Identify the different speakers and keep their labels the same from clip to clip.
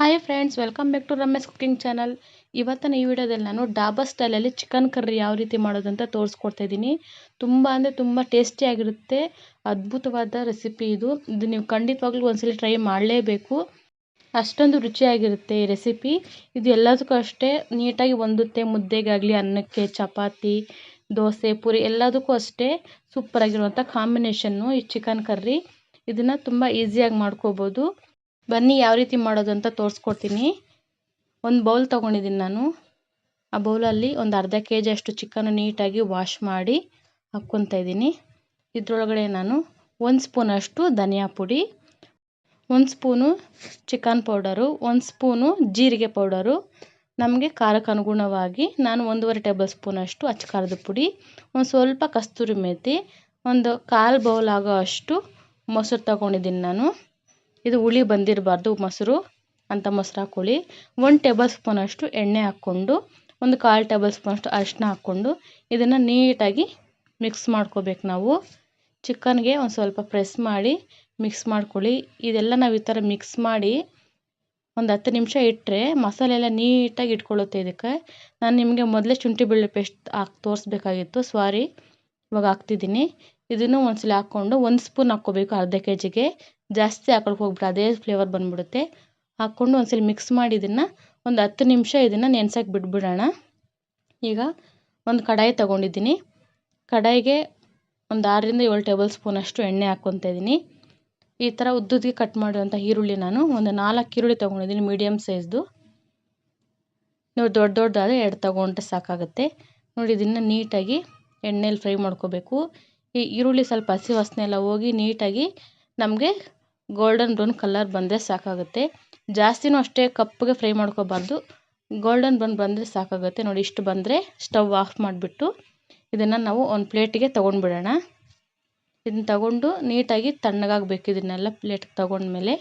Speaker 1: Hi friends welcome back to Ramesh cooking channel ಇವತ್ತಿನ ಈ ವಿಡಿಯೋದಲ್ಲಿ ನಾನು ಡಾಬಾ ಸ್ಟೈಲಲ್ಲಿ ಚಿಕನ್ ಕರ್ರಿ ಯಾವ ರೀತಿ ಮಾಡೋದಂತ ತೋರಿಸ್ಕೊಡ್ತಾ ಇದ್ದೀನಿ. ತುಂಬ ಅಂದರೆ ತುಂಬ ಟೇಸ್ಟಿಯಾಗಿರುತ್ತೆ ಅದ್ಭುತವಾದ ರೆಸಿಪಿ ಇದು. ಇದು ನೀವು ಖಂಡಿತವಾಗ್ಲೂ ಒಂದ್ಸಲ ಟ್ರೈ ಮಾಡಲೇಬೇಕು. ಅಷ್ಟೊಂದು ರುಚಿಯಾಗಿರುತ್ತೆ ಈ ರೆಸಿಪಿ ಇದು ಎಲ್ಲದಕ್ಕೂ ಅಷ್ಟೇ ನೀಟಾಗಿ ಹೊಂದುತ್ತೆ ಮುದ್ದೆಗಾಗಲಿ, ಅನ್ನಕ್ಕೆ, ಚಪಾತಿ, ದೋಸೆ, ಪೂರಿ ಎಲ್ಲದಕ್ಕೂ ಅಷ್ಟೇ ಸೂಪರಾಗಿರುವಂಥ ಕಾಂಬಿನೇಷನ್ನು ಈ ಚಿಕನ್ ಕರ್ರಿ ಇದನ್ನು ತುಂಬ ಈಸಿಯಾಗಿ ಮಾಡ್ಕೋಬೋದು. ಬನ್ನಿ, ಯಾವ ರೀತಿ ಮಾಡೋದು ಅಂತ ತೋರಿಸ್ಕೊಡ್ತೀನಿ. ಒಂದು ಬೌಲ್ ತೊಗೊಂಡಿದ್ದೀನಿ ನಾನು. ಆ ಬೌಲಲ್ಲಿ ಒಂದು ಅರ್ಧ ಕೆ ಜಿಯಷ್ಟು ಚಿಕನ್ ನೀಟಾಗಿ ವಾಶ್ ಮಾಡಿ ಹಾಕ್ಕೊತಾ ಇದ್ದೀನಿ. ಇದರೊಳಗಡೆ ನಾನು ಒಂದು ಸ್ಪೂನಷ್ಟು ಧನಿಯಾ ಪುಡಿ, ಒಂದು ಸ್ಪೂನು ಚಿಕನ್ ಪೌಡರು ಒಂದು ಸ್ಪೂನು ಜೀರಿಗೆ ಪೌಡರು ನಮಗೆ ಖಾರಕ್ಕೆ ಅನುಗುಣವಾಗಿ ನಾನು ಒಂದೂವರೆ ಟೇಬಲ್ ಸ್ಪೂನಷ್ಟು ಅಚ್ಚ ಖಾರದ ಪುಡಿ, ಒಂದು ಸ್ವಲ್ಪ ಕಸ್ತೂರಿ ಮೇಥಿ ಒಂದು ಕಾಲು ಬೌಲ್ ಆಗೋ ಅಷ್ಟು ಮೊಸರು ತೊಗೊಂಡಿದ್ದೀನಿ ನಾನು. ಇದು ಹುಳಿ ಬಂದಿರಬಾರ್ದು, ಮೊಸರು, ಅಂತ ಮೊಸರು ಹಾಕ್ಕೊಳ್ಳಿ ಒಂದು ಟೇಬಲ್ ಸ್ಪೂನಷ್ಟು ಎಣ್ಣೆ ಹಾಕ್ಕೊಂಡು, ಒಂದು ಕಾಲು ಟೇಬಲ್ ಸ್ಪೂನಷ್ಟು ಅರಿಶಿನ ಹಾಕ್ಕೊಂಡು ಇದನ್ನು ನೀಟಾಗಿ ಮಿಕ್ಸ್ ಮಾಡ್ಕೋಬೇಕು ನಾವು. ಚಿಕನ್ಗೆ ಒಂದು ಸ್ವಲ್ಪ ಪ್ರೆಸ್ ಮಾಡಿ ಮಿಕ್ಸ್ ಮಾಡ್ಕೊಳ್ಳಿ. ಇದೆಲ್ಲ ನಾವು ಈ ಥರ ಮಿಕ್ಸ್ ಮಾಡಿ ಒಂದು ಹತ್ತು ನಿಮಿಷ ಇಟ್ಟರೆ ಮಸಾಲೆ ಎಲ್ಲ ನೀಟಾಗಿ ಇಟ್ಕೊಳ್ಳುತ್ತೆ ಇದಕ್ಕೆ. ನಾನು ನಿಮಗೆ ಮೊದಲೇ ಶುಂಠಿ ಬೆಳ್ಳುಳ್ಳಿ ಪೇಸ್ಟ್ ಹಾಕಿ ತೋರಿಸ್ಬೇಕಾಗಿತ್ತು ಸ್ವಾರಿ ಇವಾಗ ಹಾಕ್ತಿದ್ದೀನಿ. ಇದನ್ನು ಒಂದ್ಸಲ ಹಾಕ್ಕೊಂಡು ಒಂದು ಸ್ಪೂನ್ ಹಾಕ್ಕೋಬೇಕು ಅರ್ಧ ಕೆ ಜಿಗೆ ಜಾಸ್ತಿ ಹಾಕೊಳಕ್ಕೆ ಹೋಗ್ಬಿಟ್ಟು ಅದೇ ಫ್ಲೇವರ್ ಬಂದುಬಿಡುತ್ತೆ. ಹಾಕ್ಕೊಂಡು ಒಂದ್ಸಲ ಮಿಕ್ಸ್ ಮಾಡಿ ಇದನ್ನು ಒಂದು ಹತ್ತು ನಿಮಿಷ ಇದನ್ನು ನೆನ್ಸಕ್ಕೆ ಬಿಟ್ಬಿಡೋಣ. ಈಗ ಒಂದು ಕಡಾಯಿ ತೊಗೊಂಡಿದ್ದೀನಿ. ಕಡಾಯಿಗೆ ಒಂದು ಆರರಿಂದ ಏಳು ಟೇಬಲ್ ಸ್ಪೂನಷ್ಟು ಎಣ್ಣೆ ಹಾಕ್ಕೊತಾ ಇದ್ದೀನಿ ಈ ಥರ ಉದ್ದುದ್ದಿಗೆ ಕಟ್ ಮಾಡಿರೋಂಥ ಈರುಳ್ಳಿ ನಾನು ಒಂದು ನಾಲ್ಕು ಈರುಳ್ಳಿ ತೊಗೊಂಡಿದ್ದೀನಿ ಮೀಡಿಯಮ್ ಸೈಜ್ದು ನೀವು ದೊಡ್ಡ ದೊಡ್ಡದಾದರೆ ಎರಡು ತೊಗೊಂಡ್ರೆ ಸಾಕಾಗುತ್ತೆ. ನೋಡಿ ಇದನ್ನು ನೀಟಾಗಿ ಎಣ್ಣೆಲಿ ಫ್ರೈ ಮಾಡ್ಕೋಬೇಕು. ಈ ಈರುಳ್ಳಿ ಸ್ವಲ್ಪ ಹಸಿ ವಾಸನೆ ಎಲ್ಲ ಹೋಗಿ ನೀಟಾಗಿ ನಮಗೆ ಗೋಲ್ಡನ್ ಬ್ರೌನ್ ಕಲರ್ ಬಂದರೆ ಸಾಕಾಗುತ್ತೆ. ಜಾಸ್ತಿನೂ ಅಷ್ಟೇ ಕಪ್ಪಗೆ ಫ್ರೈ ಮಾಡ್ಕೋಬಾರ್ದು. ಗೋಲ್ಡನ್ ಬ್ರೌನ್ ಬಂದರೆ ಸಾಕಾಗುತ್ತೆ. ನೋಡಿ ಇಷ್ಟು ಬಂದರೆ ಸ್ಟವ್ ಆಫ್ ಮಾಡಿಬಿಟ್ಟು ಇದನ್ನು ನಾವು ಒಂದು ಪ್ಲೇಟಿಗೆ ತೊಗೊಂಡ್ಬಿಡೋಣ. ಇದನ್ನ ತಗೊಂಡು ನೀಟಾಗಿ ತಣ್ಣಗಾಗಬೇಕು ಇದನ್ನೆಲ್ಲ ಪ್ಲೇಟ್ಗೆ ತೊಗೊಂಡ್ಮೇಲೆ.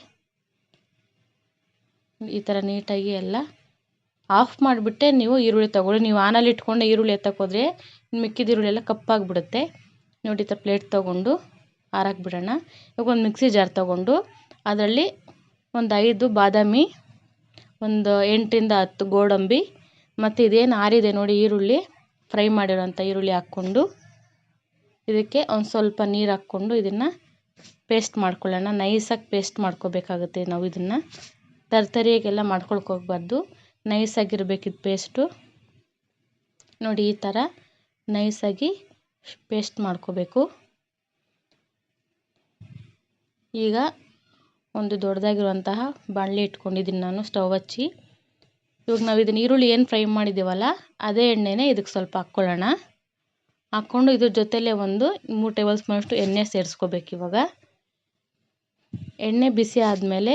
Speaker 1: ಈ ಥರ ನೀಟಾಗಿ ಎಲ್ಲ ಆಫ್ ಮಾಡಿಬಿಟ್ಟೆ ನೀವು ಈರುಳ್ಳಿ ತೊಗೊಳ್ಳಿ. ನೀವು ಆನಲ್ಲಿ ಇಟ್ಕೊಂಡು ಈರುಳ್ಳಿ ಎತ್ತಕ್ಕೋದ್ರೆ ಮಿಕ್ಕಿದ ಈರುಳ್ಳಿ ಎಲ್ಲ ಕಪ್ಪಾಗಿಬಿಡುತ್ತೆ. ನೋಡಿ ಈ ಥರ ಪ್ಲೇಟ್ ತೊಗೊಂಡು ಹಾರಕ್ಕೆ ಬಿಡೋಣ ಇವಾಗ ಒಂದು ಮಿಕ್ಸಿ ಜಾರ್ ತೊಗೊಂಡು ಅದರಲ್ಲಿ ಒಂದು ಐದು ಬಾದಾಮಿ, ಒಂದು ಎಂಟರಿಂದ ಹತ್ತು ಗೋಡಂಬಿ, ಮತ್ತು ಇದೇನು ಆರಿದೆ ನೋಡಿ ಈರುಳ್ಳಿ, ಫ್ರೈ ಮಾಡಿರೋಂಥ ಈರುಳ್ಳಿ ಹಾಕ್ಕೊಂಡು ಇದಕ್ಕೆ ಒಂದು ಸ್ವಲ್ಪ ನೀರು ಹಾಕ್ಕೊಂಡು ಇದನ್ನು ಪೇಸ್ಟ್ ಮಾಡ್ಕೊಳ್ಳೋಣ. ನೈಸಾಗಿ ಪೇಸ್ಟ್ ಮಾಡ್ಕೋಬೇಕಾಗುತ್ತೆ ನಾವು ಇದನ್ನು. ತರ್ತರಿಯಾಗೆಲ್ಲ ಮಾಡ್ಕೊಳ್ಕೋಗ್ಬಾರ್ದು ಹೋಗ್ಬಾರ್ದು. ಪೇಸ್ಟು. ನೋಡಿ ಈ ಥರ ನೈಸಾಗಿ ಪೇಸ್ಟ್ ಮಾಡ್ಕೋಬೇಕು. ಈಗ ಒಂದು ದೊಡ್ಡದಾಗಿರುವಂತಹ ಬಾಣಲೆ ಇಟ್ಕೊಂಡಿದ್ದೀನಿ ನಾನು ಸ್ಟವ್ ಹಚ್ಚಿ. ಇವಾಗ ನಾವು ಇದನ್ನ ಈರುಳ್ಳಿ ಏನು ಫ್ರೈ ಮಾಡಿದ್ದೀವಲ್ಲ ಅದೇ ಎಣ್ಣೆನೇ ಇದಕ್ಕೆ ಸ್ವಲ್ಪ ಹಾಕ್ಕೊಳ್ಳೋಣ. ಹಾಕ್ಕೊಂಡು ಇದ್ರ ಜೊತೆಲೇ ಒಂದು ಮೂರು ಟೇಬಲ್ ಸ್ಪೂನಷ್ಟು ಎಣ್ಣೆ ಸೇರಿಸ್ಕೋಬೇಕು ಇವಾಗ. ಎಣ್ಣೆ ಬಿಸಿ ಆದಮೇಲೆ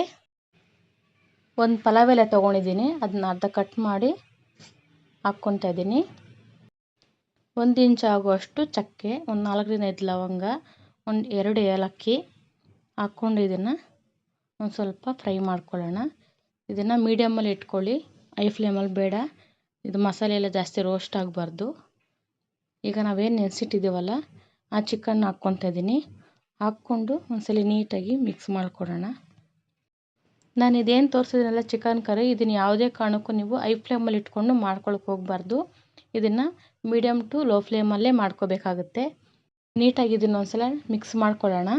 Speaker 1: ಒಂದು ಪಲಾವ್ ಎಲೆ ತೊಗೊಂಡಿದ್ದೀನಿ ಅದನ್ನ ಅರ್ಧ ಕಟ್ ಮಾಡಿ ಹಾಕ್ಕೊತಾ ಇದ್ದೀನಿ ಒಂದು ಇಂಚ್ ಆಗುವಷ್ಟು ಚಕ್ಕೆ, ಒಂದು ನಾಲ್ಕರಿಂದ ಐದು ಲವಂಗ, ಒಂದು ಎರಡು ಏಲಕ್ಕಿ ಹಾಕ್ಕೊಂಡು ಇದನ್ನು ಒಂದು ಸ್ವಲ್ಪ ಫ್ರೈ ಮಾಡ್ಕೊಳ್ಳೋಣ. ಇದನ್ನು ಮೀಡಿಯಮ್ಮಲ್ಲಿ ಇಟ್ಕೊಳ್ಳಿ. ಐ ಫ್ಲೇಮಲ್ಲಿ ಬೇಡ. ಇದು ಮಸಾಲೆ ಎಲ್ಲ ಜಾಸ್ತಿ ರೋಸ್ಟ್ ಆಗಬಾರ್ದು. ಈಗ ನಾವೇನು ನೆನೆಸಿಟ್ಟಿದ್ದೀವಲ್ಲ, ಆ ಚಿಕನ್ ಹಾಕ್ಕೊತಾ ಇದ್ದೀನಿ ಹಾಕ್ಕೊಂಡು ಒಂದ್ಸಲ ನೀಟಾಗಿ ಮಿಕ್ಸ್ ಮಾಡ್ಕೊಡೋಣ ನಾನು ಇದೇನು ತೋರಿಸಿದ್ರಲ್ಲ ಚಿಕನ್ ಕರಿ ಇದನ್ನು ಯಾವುದೇ ಕಾರಣಕ್ಕೂ ನೀವು ಐ ಫ್ಲೇಮಲ್ಲಿ ಇಟ್ಕೊಂಡು ಮಾಡ್ಕೊಳಕ್ಕೆ ಹೋಗಬಾರ್ದು. ಇದನ್ನು ಮೀಡಿಯಮ್ ಟು ಲೋ ಫ್ಲೇಮಲ್ಲೇ ಮಾಡ್ಕೋಬೇಕಾಗುತ್ತೆ. ನೀಟಾಗಿ ಇದನ್ನು ಒಂದ್ಸಲ ಮಿಕ್ಸ್ ಮಾಡ್ಕೊಳ್ಳೋಣ.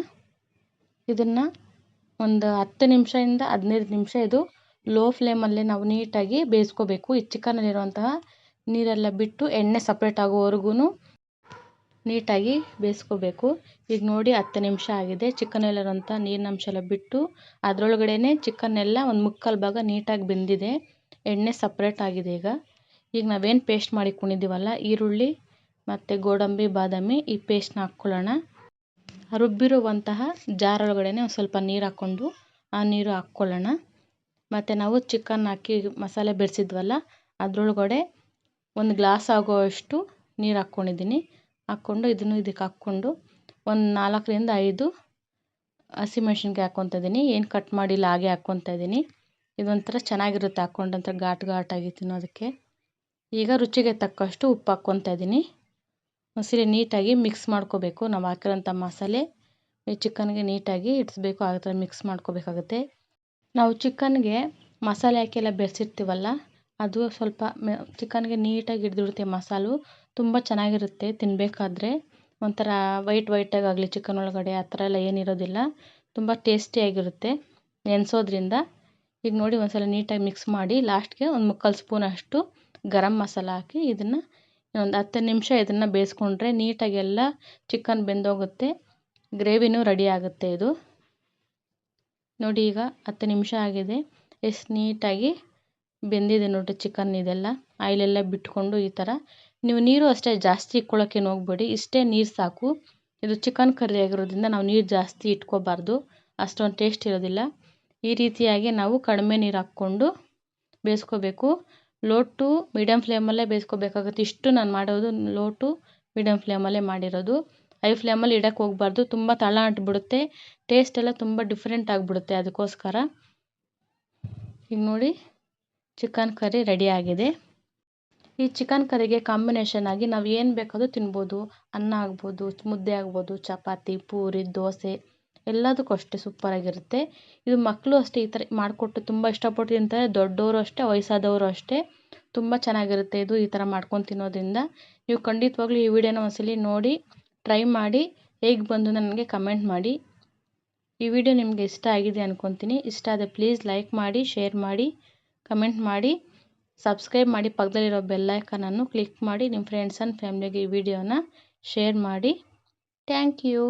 Speaker 1: ಇದನ್ನು ಒಂದು ಹತ್ತು ನಿಮಿಷದಿಂದ ಹದಿನೈದು ನಿಮಿಷ ಇದು ಲೋ ಫ್ಲೇಮಲ್ಲೇ ನಾವು ನೀಟಾಗಿ ಬೇಯಿಸ್ಕೋಬೇಕು. ಈ ಚಿಕನಲ್ಲಿರುವಂತಹ ನೀರೆಲ್ಲ ಬಿಟ್ಟು ಎಣ್ಣೆ ಸಪ್ರೇಟ್ ಆಗೋವರೆಗೂ ನೀಟಾಗಿ ಬೇಯಿಸ್ಕೋಬೇಕು. ಈಗ ನೋಡಿ ಹತ್ತು ನಿಮಿಷ ಆಗಿದೆ. ಚಿಕನಲ್ಲಿರುವಂಥ ನೀರಿನಂಶ ಎಲ್ಲ ಬಿಟ್ಟು ಅದರೊಳಗಡೆ ಚಿಕನ್ನೆಲ್ಲ ಒಂದು ಮುಕ್ಕಾಲು ಭಾಗ ನೀಟಾಗಿ ಬೆಂದಿದೆ. ಎಣ್ಣೆ ಸಪ್ರೇಟ್ ಆಗಿದೆ ಈಗ. ಈಗ ನಾವೇನು ಪೇಸ್ಟ್ ಮಾಡಿ ಕುಣಿದ್ದೀವಲ್ಲ ಈರುಳ್ಳಿ ಮತ್ತು ಗೋಡಂಬಿ, ಬಾದಾಮಿ ಈ ಪೇಸ್ಟ್ನ ಹಾಕ್ಕೊಳ್ಳೋಣ ರುಬ್ಬಿರುವಂತಹ ಜಾರೊಳಗಡೆನೆ ಒಂದು ಸ್ವಲ್ಪ ನೀರು ಹಾಕ್ಕೊಂಡು ಆ ನೀರು ಹಾಕ್ಕೊಳ್ಳೋಣ ಮತ್ತು ನಾವು ಚಿಕನ್ ಹಾಕಿ ಮಸಾಲೆ ಬೆರೆಸಿದ್ವಲ್ಲ, ಅದರೊಳಗಡೆ ಒಂದು ಗ್ಲಾಸ್ ಆಗೋವಷ್ಟು ನೀರು ಹಾಕ್ಕೊಂಡಿದ್ದೀನಿ ಹಾಕ್ಕೊಂಡು ಇದನ್ನು ಇದಕ್ಕೆ ಹಾಕ್ಕೊಂಡು ಒಂದು ನಾಲ್ಕರಿಂದ ಐದು ಹಸಿಮೆಣ್ಸಿನ್ಕಾಯಿ ಹಾಕ್ಕೊತ ಇದ್ದೀನಿ ಏನು ಕಟ್ ಮಾಡಿಲ್ಲ ಹಾಗೆ ಹಾಕ್ಕೊತ ಇದ್ದೀನಿ ಇದೊಂಥರ ಚೆನ್ನಾಗಿರುತ್ತೆ ಹಾಕ್ಕೊಂಡಂಥ ಘಾಟ್ ಘಾಟಾಗಿ ತಿನ್ನೋದಕ್ಕೆ. ಈಗ ರುಚಿಗೆ ತಕ್ಕಷ್ಟು ಉಪ್ಪು ಹಾಕ್ಕೊತ ಇದ್ದೀನಿ. ಮೊಸರು ನೀಟಾಗಿ ಮಿಕ್ಸ್ ಮಾಡ್ಕೋಬೇಕು. ನಾವು ಹಾಕಿರೋಂಥ ಮಸಾಲೆ ಈ ಚಿಕನ್ಗೆ ನೀಟಾಗಿ ಇಡಿಸ್ಬೇಕು. ಆ ಥರ ಮಿಕ್ಸ್ ಮಾಡ್ಕೋಬೇಕಾಗುತ್ತೆ. ನಾವು ಚಿಕನ್ಗೆ ಮಸಾಲೆ ಹಾಕಿ ಎಲ್ಲ ಬೆರೆಸಿರ್ತೀವಲ್ಲ, ಅದು ಸ್ವಲ್ಪ ಚಿಕನ್ಗೆ ನೀಟಾಗಿ ಹಿಡಿದಿಡುತ್ತೆ ಮಸಾಲು, ತುಂಬ ಚೆನ್ನಾಗಿರುತ್ತೆ ತಿನ್ನಬೇಕಾದ್ರೆ ಒಂಥರ ವೈಟ್ ವೈಟಾಗಿ ಆಗಲಿ ಚಿಕನ್ ಒಳಗಡೆ, ಆ ಥರ ಎಲ್ಲ ಏನಿರೋದಿಲ್ಲ. ತುಂಬ ಟೇಸ್ಟಿಯಾಗಿರುತ್ತೆ ನೆನೆಸೋದ್ರಿಂದ ಈಗ ನೋಡಿ ಒಂದು ಸಲ ನೀಟಾಗಿ ಮಿಕ್ಸ್ ಮಾಡಿ ಲಾಸ್ಟ್ಗೆ ಒಂದು ಮುಕ್ಕಾಲು ಸ್ಪೂನಷ್ಟು ಗರಂ ಮಸಾಲ ಹಾಕಿ ಇದನ್ನು ಒಂದು ಹತ್ತು ನಿಮಿಷ ಇದನ್ನು ಬೇಯಿಸ್ಕೊಂಡ್ರೆ ನೀಟಾಗಿ ಎಲ್ಲ ಚಿಕನ್ ಬೆಂದೋಗುತ್ತೆ, ಗ್ರೇವಿನೂ ರೆಡಿ ಆಗುತ್ತೆ ಇದು. ನೋಡಿ ಈಗ ಹತ್ತು ನಿಮಿಷ ಆಗಿದೆ, ಎಷ್ಟು ನೀಟಾಗಿ ಬೆಂದಿದೆ ನೋಡಿರಿ ಚಿಕನ್ ಇದೆಲ್ಲ. ಆಯಿಲೆಲ್ಲ ಬಿಟ್ಕೊಂಡು ಈ ಥರ. ನೀವು ನೀರು ಅಷ್ಟೇ ಜಾಸ್ತಿ ಇಟ್ಕೊಳ್ಳೋಕ್ಕೇನು ಹೋಗ್ಬೇಡಿ, ಇಷ್ಟೇ ನೀರು ಸಾಕು. ಇದು ಚಿಕನ್ ಕರ್ರಿ ಆಗಿರೋದ್ರಿಂದ ನಾವು ನೀರು ಜಾಸ್ತಿ ಇಟ್ಕೋಬಾರ್ದು, ಅಷ್ಟೊಂದು ಟೇಸ್ಟ್ ಇರೋದಿಲ್ಲ. ಈ ರೀತಿಯಾಗಿ ನಾವು ಕಡಿಮೆ ನೀರು ಹಾಕ್ಕೊಂಡು ಬೇಯಿಸ್ಕೋಬೇಕು. ಲೋ ಟು ಮೀಡಿಯಮ್ ಫ್ಲೇಮಲ್ಲೇ ಬೇಯಿಸ್ಕೋಬೇಕಾಗುತ್ತೆ. ಇಷ್ಟು ನಾನು ಮಾಡೋದು ಲೋ ಟು ಮೀಡಿಯಮ್ ಫ್ಲೇಮಲ್ಲೇ ಮಾಡಿರೋದು. ಹೈ ಫ್ಲೇಮಲ್ಲಿ ಇಡೋಕ್ಕೆ ಹೋಗ್ಬಾರ್ದು. ತುಂಬ ತಳ ಅಂಟ್ಬಿಡುತ್ತೆ. ಟೇಸ್ಟ್ ಎಲ್ಲ ತುಂಬ ಡಿಫ್ರೆಂಟ್ ಆಗಿಬಿಡುತ್ತೆ ಅದಕ್ಕೋಸ್ಕರ. ಈಗ ನೋಡಿ, ಚಿಕನ್ ಕರಿ ರೆಡಿ ಆಗಿದೆ. ಈ ಚಿಕನ್ ಕರಿಗೆ ಕಾಂಬಿನೇಷನ್ ಆಗಿ ನಾವು ಏನು ಬೇಕಾದರೂ ತಿನ್ಬೋದು. ಅನ್ನ ಆಗ್ಬೋದು, ಮುದ್ದೆ ಆಗ್ಬೋದು, ಚಪಾತಿ, ಪೂರಿ, ದೋಸೆ. ಎಲ್ಲದಕ್ಕೂ ಅಷ್ಟೇ ಸೂಪರಾಗಿರುತ್ತೆ ಇದು ಮಕ್ಕಳು ಅಷ್ಟೇ ಈ ಥರ ಮಾಡಿಕೊಟ್ಟು ತುಂಬ ಇಷ್ಟಪಟ್ಟು ತಿಂತಾರೆ ದೊಡ್ಡವರು ಅಷ್ಟೇ, ವಯಸ್ಸಾದವರು ಅಷ್ಟೇ ತುಂಬ ಚೆನ್ನಾಗಿರುತ್ತೆ ಇದು ಈ ಥರ ಮಾಡ್ಕೊಂಡು ತಿನ್ನೋದ್ರಿಂದ. ನೀವು ಖಂಡಿತವಾಗ್ಲೂ ಈ ವಿಡಿಯೋನ ಒಂದ್ಸಲಿ ನೋಡಿ ಟ್ರೈ ಮಾಡಿ, ಹೇಗೆ ಬಂದು ನನಗೆ ಕಮೆಂಟ್ ಮಾಡಿ. ಈ ವಿಡಿಯೋ ನಿಮಗೆ ಇಷ್ಟ ಆಗಿದೆ ಅಂದ್ಕೊತೀನಿ ಇಷ್ಟ ಆದರೆ ಪ್ಲೀಸ್ ಲೈಕ್ ಮಾಡಿ ಶೇರ್ ಮಾಡಿ ಕಮೆಂಟ್ ಮಾಡಿ. ಸಬ್ಸ್ಕ್ರೈಬ್ ಮಾಡಿ, ಪಕ್ಕದಲ್ಲಿರೋ ಬೆಲ್ಲೈಕನನ್ನು ಕ್ಲಿಕ್ ಮಾಡಿ ನಿಮ್ಮ ಫ್ರೆಂಡ್ಸ್ ಆ್ಯಂಡ್ ಫ್ಯಾಮ್ಲಿಗೆ ಈ ವಿಡಿಯೋನ ಶೇರ್ ಮಾಡಿ. Thank you